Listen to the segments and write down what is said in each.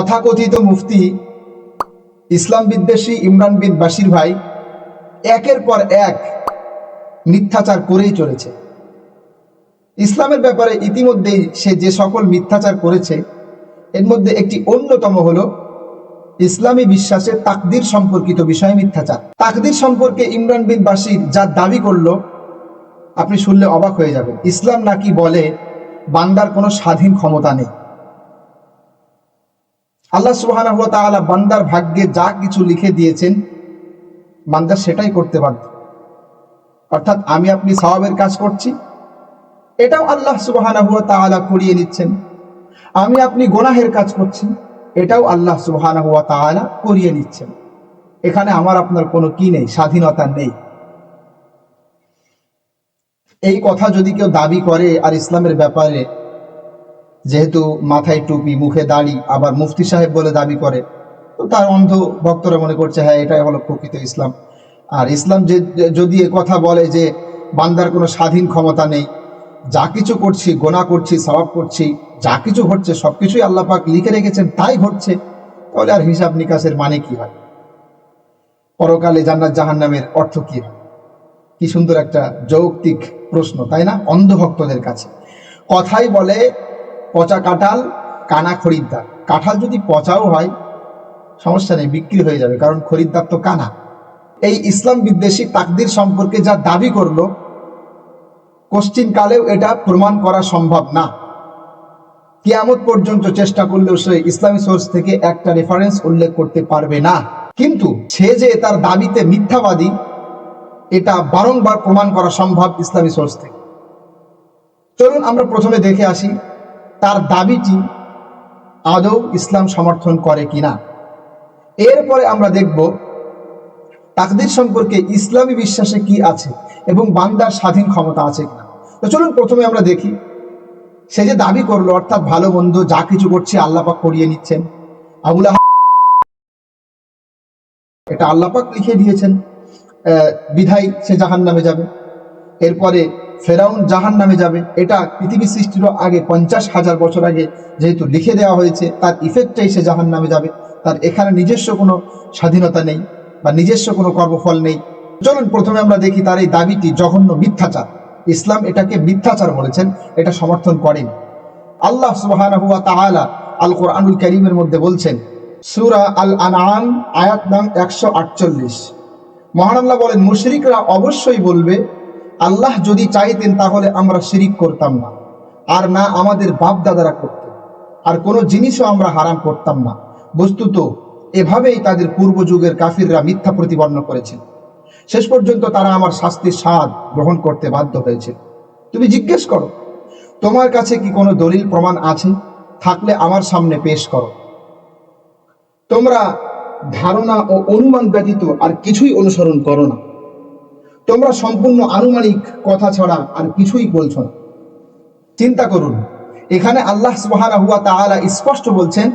তথাকথিত মুফতি, ইসলাম বিদ্বেষী ইমরান বিন বাশির ভাই, একের পর এক মিথ্যাচার করেই চলেছে। ইসলামের ব্যাপারে ইতিমধ্যেই সে যে সকল মিথ্যাচার করেছে, এর মধ্যে একটি অন্যতম হল ইসলামী বিশ্বাসে তাকদির সম্পর্কিত বিষয় মিথ্যাচার। তাকদির সম্পর্কে ইমরান বিন বাশির যা দাবি করল, আপনি শুনলে অবাক হয়ে যাবেন। ইসলাম নাকি বলে, বান্দার কোনো স্বাধীন ক্ষমতা নেই। আল্লাহ তাআলা বান্দার ভাগ্যে যা কিছু লিখে দিয়েছেন, বান্দা সেটাই করতে বাধ্য। অর্থাৎ আমি আপনি সওয়াবের কাজ করছি, এটাও আল্লাহ তাআলা করিয়ে নিচ্ছেন। আমি আপনি গোনাহের কাজ করছি, এটাও আল্লাহ তাআলা করিয়ে নিচ্ছেন। এখানে আমার আপনার কোনো কি নেই, স্বাধীনতা নেই। এই কথা যদি কেউ দাবি করে আর ইসলামের ব্যাপারে যেহেতু মাথায় টুপি, মুখে দাড়ি, আবার মুফতি সাহেব বলে দাবি করে, তো তার অন্ধ ভক্তরা মনে করছে হ্যাঁ এটাই হলো প্রকৃত ইসলাম। আর ইসলাম যে যদি এ কথা বলে যে বান্দার কোনো স্বাধীন ক্ষমতা নেই, যা কিছু করছি, গোনা করছি সবাব করছি, যা কিছু ঘটছে, সবকিছুই আল্লাহ পাক লিখে রেখেছেন, তাই ঘটছে, তাহলে আর হিসাব নিকাশের মানে কি হয়? পরকালে জান্নাত জাহান্নামের অর্থ কি হয়? কি সুন্দর একটা যৌক্তিক প্রশ্ন, তাই না? অন্ধভক্তদের কাছে। কথাই বলে পচা কাঁঠাল, কানা খরিদ্দার। কাঁঠাল যদি পচাও হয়, সমস্যা নেই, বিক্রি হয়ে যাবে, কারণ খরিদ্দার তো কানা। এই ইসলাম বিদ্বেষী তাকদির সম্পর্কে যা দাবি করল, কোশ্চিন কালেও এটা প্রমাণ করা সম্ভব না। কিয়ামত পর্যন্ত চেষ্টা করলেও সে ইসলামী সোর্স থেকে একটা রেফারেন্স উল্লেখ করতে পারবে না। কিন্তু সে যে তার দাবিতে মিথ্যাবাদী, এটা বারংবার প্রমাণ করা সম্ভব ইসলামী সোর্স থেকে। চলুন আমরা প্রথমে দেখে আসি তার দাবিটি আদৌ ইসলাম সমর্থন করে কিনা। এরপরে আমরা দেখব তাকদির সম্পর্কে ইসলামী বিশ্বাসে কি আছে এবং বান্দার স্বাধীন ক্ষমতা আছে কিনা। তো চলুন প্রথমে আমরা দেখি, সে যে দাবি করল, অর্থাৎ ভালো মন্দ যা কিছু করছে আল্লাপাক করিয়ে নিচ্ছেন। আবুল এটা আল্লাপাক লিখে দিয়েছেন বিধায় সে জাহান নামে যাবে। এরপরে ফেরাউন জাহান নামে যাবে। এটা পৃথিবী সৃষ্টির আগে পঞ্চাশ হাজার বছর আগে যেহেতু লিখে দেওয়া হয়েছে, তার ইফেক্টটাই সে জাহান নামে যাবে। তার এখানে নিজস্ব কোনো স্বাধীনতা নেই বা নিজস্ব কোনো কর্মফল নেই। চলুন প্রথমে আমরা দেখি তার এই দাবিটি জঘন্য মিথ্যাচার। ইসলাম এটাকে মিথ্যাচার বলেছেন, এটা সমর্থন করেন। আল্লাহ তাআলা আল কোরআনুল কারীমের মধ্যে বলছেন, সুরা আল আনআম আয়াত নাম একশো আটচল্লিশ। মহান আল্লাহ বলেন, মুশরিকরা অবশ্যই বলবে আল্লাহ যদি চাইতেন তাহলে আমরা শিরিক করতাম না, আর না আমাদের বাপ দাদারা করত আর কোনো জিনিসও আমরা হারাম করতাম না। বস্তুত, এভাবেই তাদের পূর্ব যুগের কাফিররা মিথ্যা প্রতিপন্ন করেছিল। শেষ পর্যন্ত তারা আমার শাস্তির স্বাদ গ্রহণ করতে বাধ্য হয়েছে। তুমি জিজ্ঞেস করো, তোমার কাছে কি কোনো দলিল প্রমাণ আছে? থাকলে আমার সামনে পেশ করো। তোমরা ধারণা ও অনুমান ব্যতীত আর কিছুই অনুসরণ করো না। তোমরা সম্পূর্ণ আনুমানিক কথা ছাড়া আর কিছুই বলছো না। চিন্তা করুন, এখানে আল্লাহ সুবহানাহু ওয়া তাআলা স্পষ্ট বলছেন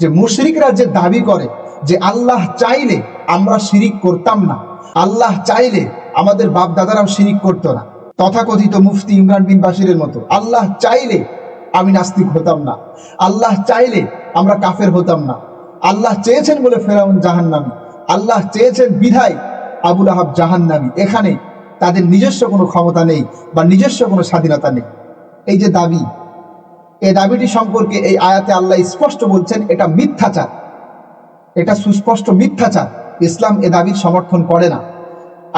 যে মুশরিকরা যে দাবি করে যে আল্লাহ চাইলে আমরা শিরিক করতাম না, আল্লাহ চাইলে আমাদের বাপ দাদারাও শিরিক করতো না। তথাকথিত মুফতি ইমরান বিন বাশিরের মতো, আল্লাহ চাইলে আমি নাস্তিক হতাম না, আল্লাহ চাইলে আমরা কাফের হতাম না, আল্লাহ চেয়েছেন বলে ফেরাউন জাহান্নামী, আল্লাহ চেয়েছেন বিধায় আবুল আহাব জাহান্নামী। এখানে তাদের নিজস্ব কোনো ক্ষমতা নেই বা নিজস্ব কোনো স্বাধীনতা নেই। এই যে দাবি, এই দাবিটি সম্পর্কে এই আয়াতে আল্লাহ স্পষ্ট বলছেন, এটা মিথ্যাচার। এটা সুস্পষ্ট মিথ্যাচার। ইসলাম এ দাবির সমর্থন করে না।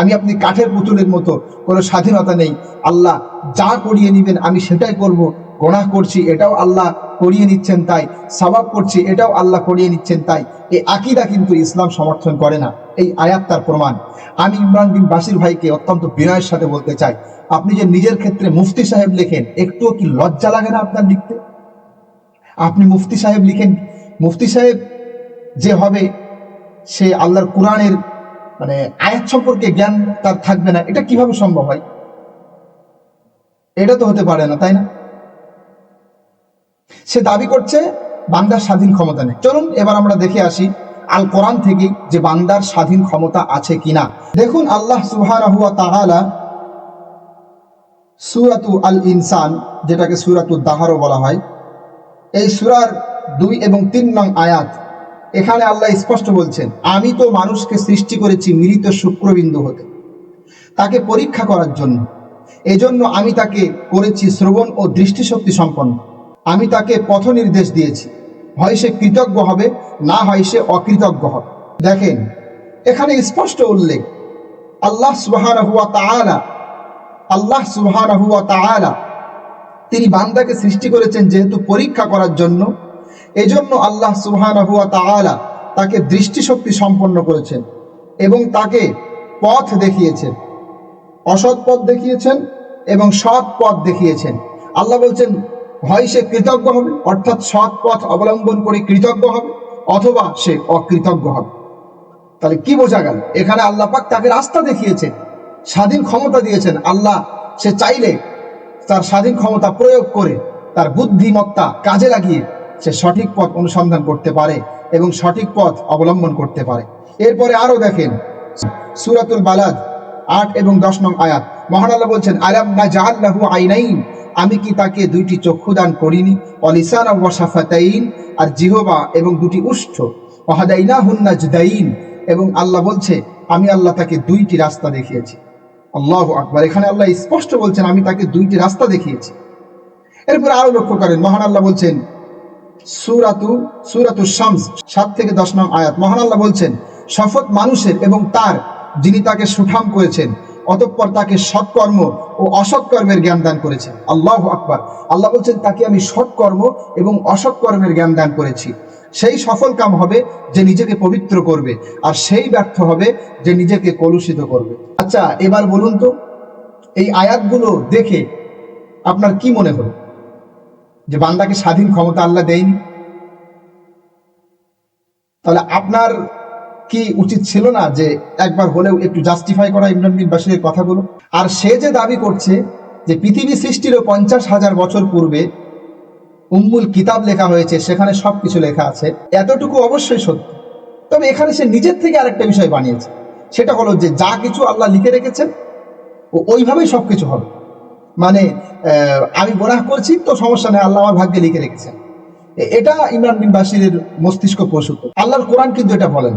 আমি আপনি কাঠের পুতুলের মতো কোনো স্বাধীনতা নেই। আল্লাহ যা করিয়ে নিবেন আমি সেটাই করব, গোনাহ করছি, এটাও আল্লাহ করিয়ে নিচ্ছেন তাই সবাব করছি, এটাও আল্লাহ করিয়ে নিচ্ছেন তাই। এই আকিদা কিন্তু ইসলাম সমর্থন করে না। এই আয়াত তার প্রমাণ। আমি ইমরান বিন বাসির ভাইকে অত্যন্ত বিনয়ের সাথে বলতে চাই, আপনি যে নিজের ক্ষেত্রে মুফতি সাহেব লেখেন, একটুও কি লজ্জা লাগে না আপনার লিখতে? আপনি মুফতি সাহেব লিখেন, মুফতি সাহেব যে হবে, সে আল্লাহর কোরআনের মানে আয়াত সম্পর্কে জ্ঞান তার থাকবে না, এটা কীভাবে সম্ভব হয়? এটা তো হতে পারে না, তাই না? সে দাবি করছে, বান্দার স্বাধীন ক্ষমতা নেই। চলুন, এবার আমরা দেখে আসি আল কোরআন থেকে যে বান্দার স্বাধীন ক্ষমতা আছে কিনা। দেখুন আল্লাহ সুবহানাহু ওয়া সুরাতু আল ইনসান, যেটাকে সুরাতু দাহারও বলা হয়, এই সুরার দুই এবং তিন নং আয়াত, এখানে আল্লাহ স্পষ্ট বলছেন, আমি তো মানুষকে সৃষ্টি করেছি মৃত শুক্রবিন্দু হতে, তাকে পরীক্ষা করার জন্য। এজন্য আমি তাকে করেছি শ্রবণ ও দৃষ্টিশক্তি সম্পন্ন। আমি তাকে পথ নির্দেশ দিয়েছি। হয় সে কৃতজ্ঞ হবে, না হয় সে অকৃতজ্ঞ হবে। দেখেন, এখানে স্পষ্ট উল্লেখ। আল্লাহ সুবহানাহু ওয়া তাআলা, আল্লাহ সুবহানাহু ওয়া তাআলা, তিনি বান্দাকে সৃষ্টি করেছেন যেহেতু পরীক্ষা করার জন্য, এজন্য আল্লাহ সুবহানাহু ওয়া তাআলা তাকে দৃষ্টিশক্তি সম্পন্ন করেছেন এবং তাকে পথ দেখিয়েছেন, অসৎ পথ দেখিয়েছেন এবং সৎ পথ দেখিয়েছেন। আল্লাহ বলছেন হয় সে কৃতজ্ঞ হবে, অর্থাৎ সৎ পথ অবলম্বন করে কৃতজ্ঞ হবে, অথবা সে অকৃতজ্ঞ হবে। তাহলে কি বোঝা গেল? এখানে আল্লাহ পাক তাকে রাস্তা দেখিয়েছেন, স্বাধীন ক্ষমতা দিয়েছেন। আল্লাহ সে চাইলে তার স্বাধীন ক্ষমতা প্রয়োগ করে তার বুদ্ধিমত্তা কাজে লাগিয়ে সে সঠিক পথ অনুসন্ধান করতে পারে এবং সঠিক পথ অবলম্বন করতে পারে। এরপরে আরও দেখেন, সুরাতুল বালাদ আট এবং দশ নং আয়াত। মহান আল্লাহ বলছেন, আলাম না জাহাল্লাহু আইনাইন? আমি কি তাকে দুইটি চক্ষু দান করিনি? অলিসান ওয়াসাফাতাইন আর জিহবা এবং দুটি উষ্ঠ। ওহাদাইনা হুন্নাজদাইন এবং আল্লাহ বলছে, আমি আল্লাহ তাকে দুইটি রাস্তা দেখিয়েছি। আল্লাহ আকবার। এখানে আল্লাহ স্পষ্ট বলছেন, আমি তাকে দুইটি রাস্তা দেখিয়েছি। এরপরে আরও লক্ষ্য করেন, মহান আল্লাহ বলছেন, সুরাতু সুরাতু শামস, সাত থেকে দশ নং আয়াত। মহান আল্লাহ বলছেন, শপথ মানুষের এবং তার যিনি তাকে সুঠাম করেছেন, অতঃপর তাকে সৎকর্ম ও অসৎকর্মের জ্ঞান দান করেছেন আল্লাহ আকবার। আল্লাহ বলছেন, তাকে আমি সৎকর্ম এবং অসৎকর্মের জ্ঞান দান করেছি। সেই সফল কাম হবে যে নিজেকে পবিত্র করবে, আর সেই ব্যর্থ হবে যে নিজেকে কলুষিত করবে। আচ্ছা এবার বলুন তো, এই আয়াতগুলো দেখে আপনার কি মনে হলো? যে বান্দাকে স্বাধীন ক্ষমতা আল্লাহ দেয়নি? তাহলে আপনার কি উচিত ছিল না যে একবার হলেও একটু জাস্টিফাই করা ইমরান বিন বাশিরের কথাগুলো? আর সে যে দাবি করছে যে পৃথিবী সৃষ্টিরও পঞ্চাশ হাজার বছর পূর্বে উম্মুল কিতাব লেখা হয়েছে, সেখানে সব কিছু লেখা আছে, এতটুকু অবশ্যই সত্য। তবে এখানে সে নিজের থেকে আরেকটা বিষয় বানিয়েছে। সেটা হলো যে যা কিছু আল্লাহ লিখে রেখেছেন, ও ওইভাবেই সবকিছু হবে। মানে আমি গোনাহ করছি, তো সমস্যা নেই, আল্লাহ আমার ভাগ্যে লিখে রেখেছেন। এটা ইমরান বিন বাসিরের মস্তিষ্ক প্রসূত। আল্লাহর কোরআন কিন্তু এটা বলেন।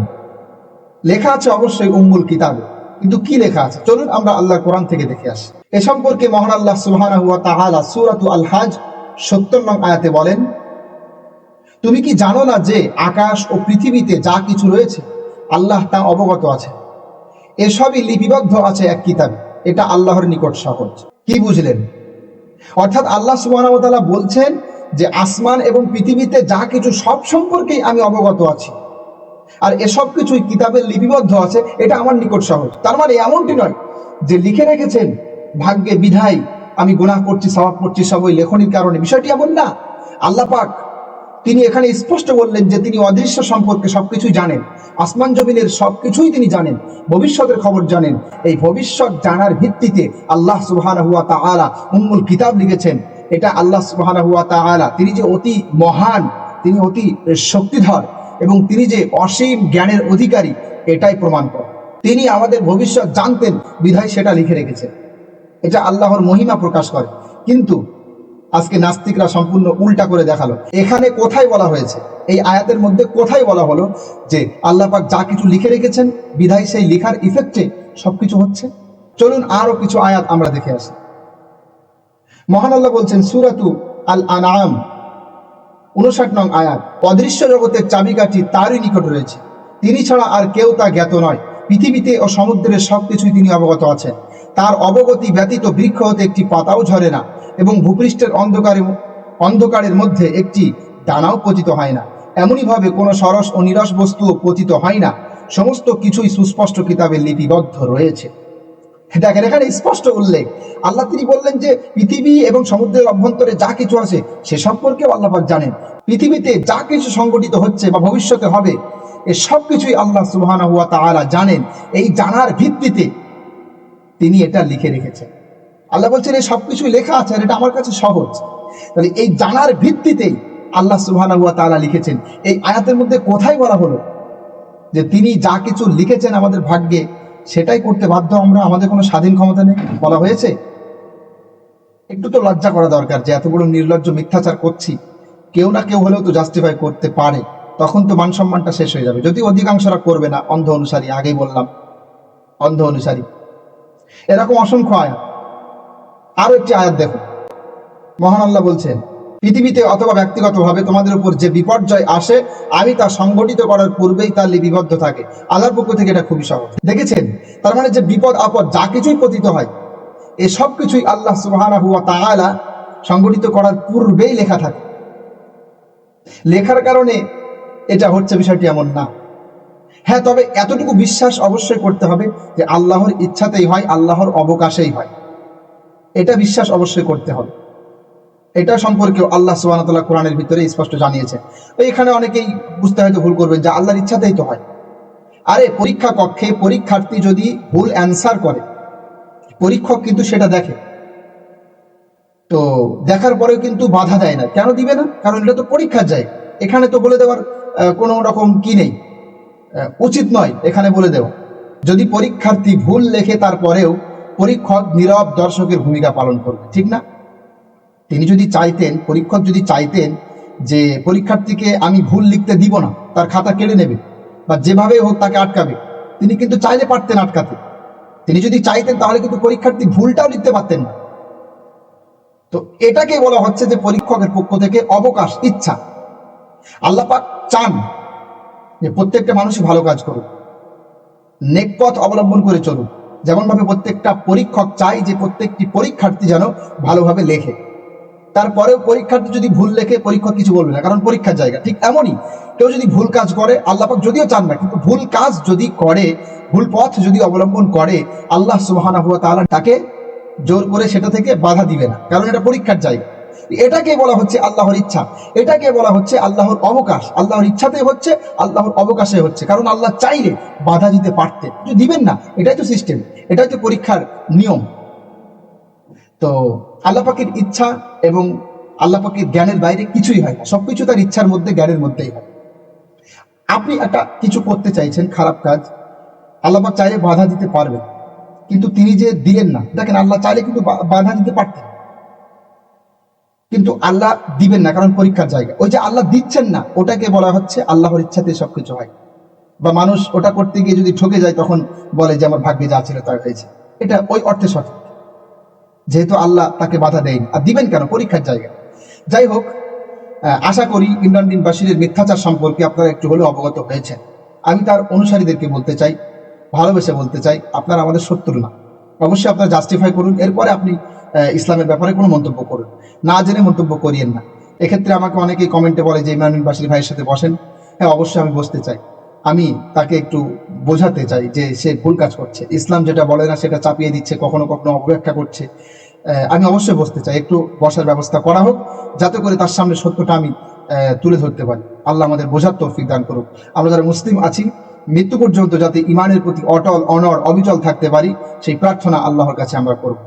লেখা আছে অবশ্যই উম্মুল কিতাবে। কিন্তু কি লেখা আছে? চলুন আমরা আল্লাহ কোরআন থেকে দেখে আসি। এ সম্পর্কে মহান আল্লাহ সুবহানাহু ওয়া তাআলা সূরাতু আল হাজ 70 নং আয়াতে বলেন, তুমি কি জানো না যে আকাশ ও পৃথিবীতে যা কিছু রয়েছে, আল্লাহ তা অবগত আছে? এসবই লিপিবদ্ধ আছে এক কিতাবে। এটা আল্লাহর নিকট সহজ। কি বুঝলেন? অর্থাৎ আল্লাহ তাআলা বলছেন যে আসমান এবং পৃথিবীতে যা কিছু সব সম্পর্কেই আমি অবগত আছি। আর এসব কিছুই কিতাবের লিপিবদ্ধ আছে, এটা আমার নিকট সহজ। তার মানে এমনটি নয় যে লিখে রেখেছেন, ভাগ্যে বিধায় আমি গুনাহ করছি স্বভাব করছি সব ওই লেখনির কারণে। বিষয়টি এমন না। আল্লাহ পাক তিনি এখানে স্পষ্ট বললেন যে তিনি অদৃশ্য সম্পর্কে সবকিছুই জানেন, আসমান জমিনের সবকিছুই তিনি জানেন, ভবিষ্যতের খবর জানেন। এই ভবিষ্যৎ জানার ভিত্তিতে আল্লাহ সুবহানাহু ওয়া তাআলা উম্মুল কিতাব লিখেছেন। এটা আল্লাহ সুবহানাহু ওয়া তাআলা, তিনি যে অতি মহান, তিনি অতি শক্তিধর এবং তিনি যে অসীম জ্ঞানের অধিকারী, এটাই প্রমাণ করে তিনি আমাদের ভবিষ্যৎ জানতেন, বিধায় সেটা লিখে রেখেছেন। এটা আল্লাহর মহিমা প্রকাশ করে। কিন্তু আজকে নাস্তিকরা সম্পূর্ণ উল্টা করে দেখাল। এখানে কোথায় বলা হয়েছে? এই আয়াতের মধ্যে কোথায় বলা হলো যে আল্লাহ পাক যা কিছু লিখে রেখেছেন, বিধায় সেই লেখার ইফেক্টে সবকিছু হচ্ছে? চলুন আরও কিছু আয়াত আমরা দেখে আসি। মহান আল্লাহ বলছেন, সুরাতু আল আনাম উনষাট নং আয়াত, অদৃশ্য জগতের চাবিকাঠি তারই নিকট রয়েছে। তিনি ছাড়া আর কেউ তা জ্ঞাত নয়। পৃথিবীতে ও সমুদ্রের সবকিছুই তিনি অবগত আছেন। তার অবগতি ব্যতীত বৃক্ষ হতে একটি পাতাও ঝরে না এবং ভূপৃষ্ঠের অন্ধকারে অন্ধকারের মধ্যে একটি দানাও পতিত হয় না। এমনইভাবে কোনো সরস ও নিরস বস্তুও পতিত হয় না। সমস্ত কিছুই সুস্পষ্ট কিতাবে লিপিবদ্ধ রয়েছে। দেখেন, এখানে স্পষ্ট উল্লেখ। আল্লাহ তিনি বললেন যে, পৃথিবী এবং সমুদ্রের অভ্যন্তরে যা কিছু আছে, সে সম্পর্কেও আল্লাহ পাক জানেন। পৃথিবীতে যা কিছু সংগঠিত হচ্ছে বা ভবিষ্যতে হবে, এ সব কিছুই আল্লাহ সুবহানাহু হুয়া তাআলা জানেন। এই জানার ভিত্তিতে তিনি এটা লিখে রেখেছেন। আল্লাহ বলছেন, এই সব কিছুই লেখা আছে আর এটা আমার কাছে সহজ। তাহলে এই জানার ভিত্তিতেই আল্লাহ সুবহানাহু হুয়া তাআলা লিখেছেন। এই আয়াতের মধ্যে কোথায় বলা হলো? যে তিনি যা কিছু লিখেছেন আমাদের ভাগ্যে সেটাই করতে বাধ্য আমরা, আমাদের কোনো স্বাধীন ক্ষমতা নেই, বলা হয়েছে? একটু তো লজ্জা করা দরকার যে এত বড় নির্লজ্জ মিথ্যাচার করছি। কেউ না কেউ হলেও তো জাস্টিফাই করতে পারে। তখন তো মান সম্মানটা শেষ হয়ে যাবে। যদি অধিকাংশরা করবে না, অন্ধ অনুসারী, আগেই বললাম, অন্ধ অনুসারী। এরকম অসংখ্য আয়াত। আরও একটি আয়াত দেখো। মহান আল্লাহ বলছেন পৃথিবীতে অথবা ব্যক্তিগতভাবে তোমাদের উপর যে বিপর্যয় আসে, আমি তা সংগঠিত করার পূর্বেই তা লিপিবদ্ধ থাকে। আল্লাহর পক্ষ থেকে এটা খুবই সহজ। দেখেছেন? তার মানে যে বিপদ, আপদ, যা কিছুই পতিত হয়, এ সব কিছুই আল্লাহ সুবহানাহু ওয়া তাআলা সংগঠিত করার পূর্বেই লেখা থাকে। লেখার কারণে এটা হচ্ছে বিষয়টি এমন না। হ্যাঁ তবে এতটুকু বিশ্বাস অবশ্যই করতে হবে যে আল্লাহর ইচ্ছাতেই হয়, আল্লাহর অবকাশেই হয়। এটা বিশ্বাস অবশ্যই করতে হবে। এটা সম্পর্কেও আল্লাহ সুবাহতাল্লাহ কোরআনের ভিতরে স্পষ্ট জানিয়েছে। তো এখানে অনেকেই বুঝতে হয়তো ভুল করবেন যে আল্লাহর ইচ্ছাতেই তো হয়। আরে পরীক্ষা কক্ষে পরীক্ষার্থী যদি ভুল অ্যান্সার করে, পরীক্ষক কিন্তু সেটা দেখে। তো দেখার পরেও কিন্তু বাধা দেয় না। কেন দিবে না? কারণ এটা তো পরীক্ষার যায় এখানে তো বলে দেওয়ার কোনো রকম কি নেই। উচিত নয় এখানে বলে দেওয়া। যদি পরীক্ষার্থী ভুল লেখে তারপরেও পরীক্ষক নীরব দর্শকের ভূমিকা পালন করবে, ঠিক না? তিনি যদি চাইতেন, পরীক্ষক যদি চাইতেন যে পরীক্ষার্থীকে আমি ভুল লিখতে দিব না, তার খাতা কেড়ে নেবে বা যেভাবে হোক তাকে আটকাবে, তিনি কিন্তু চাইলে পারতেন আটকাতে। তিনি যদি চাইতেন তাহলে কিন্তু পরীক্ষার্থী ভুলটাও লিখতে পারতেন না। তো এটাকে বলা হচ্ছে যে পরীক্ষকের পক্ষ থেকে অবকাশ, ইচ্ছা। আল্লাহ পাক চান যে প্রত্যেকটা মানুষই ভালো কাজ করুক, নেক পথ অবলম্বন করে চলুক। যেমনভাবে প্রত্যেকটা পরীক্ষক চাই যে প্রত্যেকটি পরীক্ষার্থী যেন ভালোভাবে লেখে। তারপরেও পরীক্ষার্থী যদি ভুল লেখে, পরীক্ষক কিছু বলবে না, কারণ পরীক্ষার জায়গা। ঠিক এমনই, কেউ যদি ভুল কাজ করে, আল্লাহ পাক যদিও চান না, কিন্তু ভুল কাজ যদি করে, ভুল পথ যদি অবলম্বন করে, আল্লাহ সুবহানাহু ওয়া তাআলা তাকে জোর করে সেটা থেকে বাধা দিবে না, কারণ এটা পরীক্ষার জায়গা। এটাকে বলা হচ্ছে আল্লাহর ইচ্ছা। এটাকে বলা হচ্ছে আল্লাহর অবকাশ। আল্লাহর ইচ্ছাতে হচ্ছে, আল্লাহর অবকাশে হচ্ছে, কারণ আল্লাহ চাইলে বাধা দিতে পারতেন। দিবেন না, এটাই তো সিস্টেম এটাই তো পরীক্ষার নিয়ম। তো আল্লাহ পাকের ইচ্ছা এবং আল্লাহ পাকের জ্ঞানের বাইরে কিছুই হয় না। সবকিছু তার ইচ্ছার মধ্যে, জ্ঞানের মধ্যেই হয়। আপনি একটা কিছু করতে চাইছেন, খারাপ কাজ, আল্লাহ পাক চাইলে বাধা দিতে পারবেন। কিন্তু তিনি যে দিলেন না, দেখেন আল্লাহ চাইলে কিন্তু বাধা দিতে পারতেন। কিন্তু আল্লাহ দিবেন না, কারণ পরীক্ষার জায়গা। ওই যে আল্লাহ দিচ্ছেন না, ওটাকে বলা হচ্ছে আল্লাহর ইচ্ছাতে সবকিছু হয়। বা মানুষ ওটা করতে গিয়ে যদি ঠকে যায়, তখন বলে যে, আমার ভাগ্যে যা ছিল তা হয়েছে। এটা ওই অর্থে সঠিক। যেহেতু আল্লাহ তাকে বাধা দেয়নি। আর দিবেন কেন? পরীক্ষার জায়গা। যাই হোক আশা করি ইমরান বিন বাশিরের মিথ্যাচার সম্পর্কে আপনারা একটু হলেও অবগত হয়েছেন। আমি তার অনুসারীদেরকে বলতে চাই, ভালোবেসে বলতে চাই, আপনারা আমাদের শত্রু না। অবশ্যই আপনারা জাস্টিফাই করুন, এরপরে আপনি ইসলামের ব্যাপারে কোনো মন্তব্য করুন। না জেনে মন্তব্য করিয়েন না। এক্ষেত্রে আমাকে অনেকেই কমেন্টে বলে যে, ইমরান বিন ভাইয়ের সাথে বসেন। হ্যাঁ অবশ্যই আমি বসতে চাই। আমি তাকে একটু বোঝাতে চাই যে সে ভুল কাজ করছে। ইসলাম যেটা বলে না, সেটা চাপিয়ে দিচ্ছে, কখনো কখনো অপব্যাখ্যা করছে। আমি অবশ্যই বসতে চাই, একটু বসার ব্যবস্থা করা হোক, যাতে করে তার সামনে সত্যটা আমি তুলে ধরতে পারি। আল্লাহ আমাদের বোঝার তৌফিক দান করুক। আমরা যারা মুসলিম আছি, মৃত্যু পর্যন্ত যাতে ইমানের প্রতি অটল অনর অবিচল থাকতে পারি, সেই প্রার্থনা আল্লাহর কাছে আমরা করব।